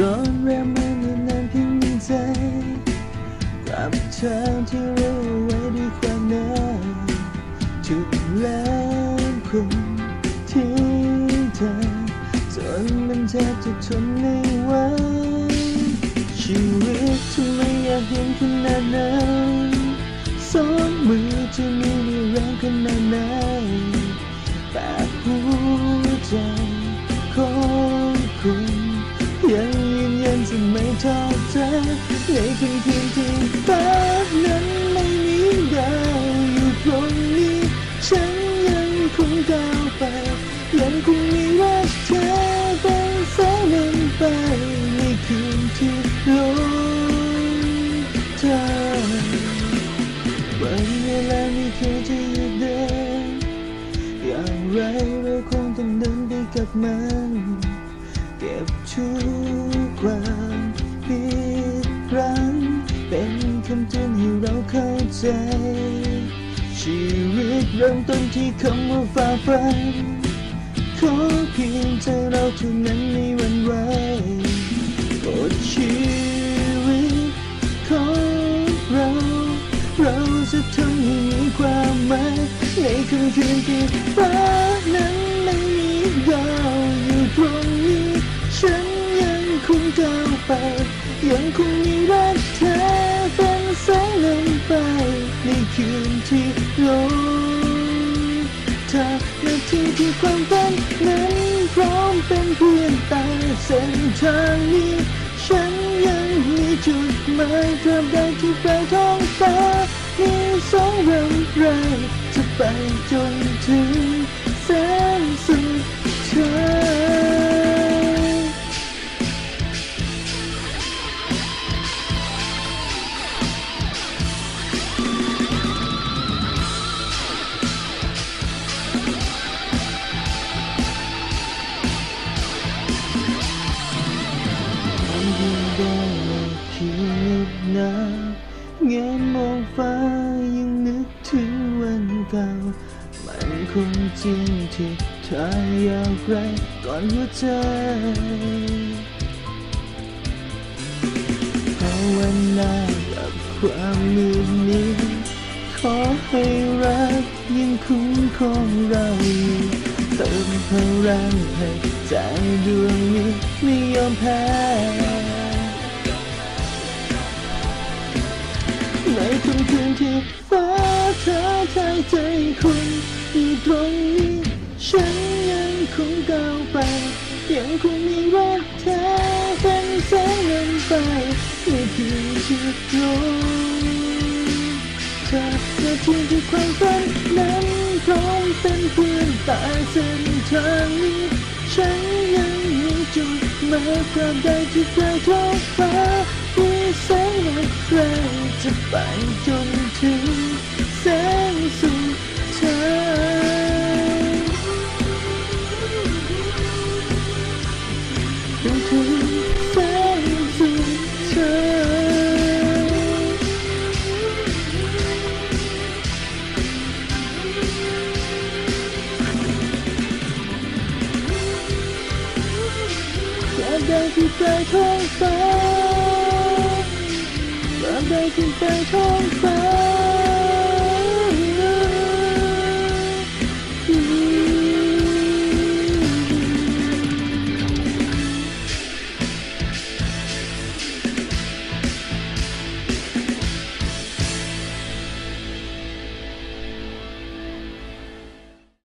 ก่อนเริ่มมันนานเพียงใจกับทางที่เราไว้ด้วยความเหนื่อยทุกแล้วคงที่เธอจนมันแทบจะทนไม่ไหวชีวิตที่ไม่อยากเห็นขนาดนั้นสองมือจะมีแรงขนาดไหน ฉันยังคงก้าวไป ยังคงมีรักเธอเป็นแสงนำไปในคืนที่ลงทางวันเวลาไม่เคยจะหยุดเดิน อย่างไรเราคงต้องเดินไปกับมัน เก็บทุกความผิดพลั้งเป็นคำเตือนให้เราเข้าใจ ชีวิตเริ่มต้นที่คำว่าฝ่าฟัน ขอเพียงเธอเราเท่านั้นในวันไหว ความฝันนั้นพร้อมเป็นเพื่อนตาเส้นทางนี้ ฉันยังมีจุดหมายตราบใดที่ปลายท้องฟ้ามีสองรำไรจะไปจน นะเงยมองฟ้ายังนึกถึงวันเก่า มันคงจริงที่เธออยากไรก่อนหัวใจภาวนากับความมืดมิดขอให้รักยังคุ้มครองเราอยู่เติมพลังให้ใจดวงนี้ไม่ยอมแพ้ ค่ำคืนที่ฟ้าท้าทายใจคุณอยู่ตรงนี้ ฉันยังคงก้าวไป ยังคงมีรักเธอเป็นแสงนำไปในคืนที่ลงเธอนาทีที่ความฝันนั้นพร้อมเป็นเพื่อนตายเส้นทางนี้ฉันยังมีจุดหมายตราบใดที่ปลายท้องฟ้า มีแสงอะไรจะไปจนถึงแสงสุดท้ายจนถึงแสงสุดท้ายตราบใดที่ปลายท้องฟ้า ตราบใดที่ปลายท้องฟ้า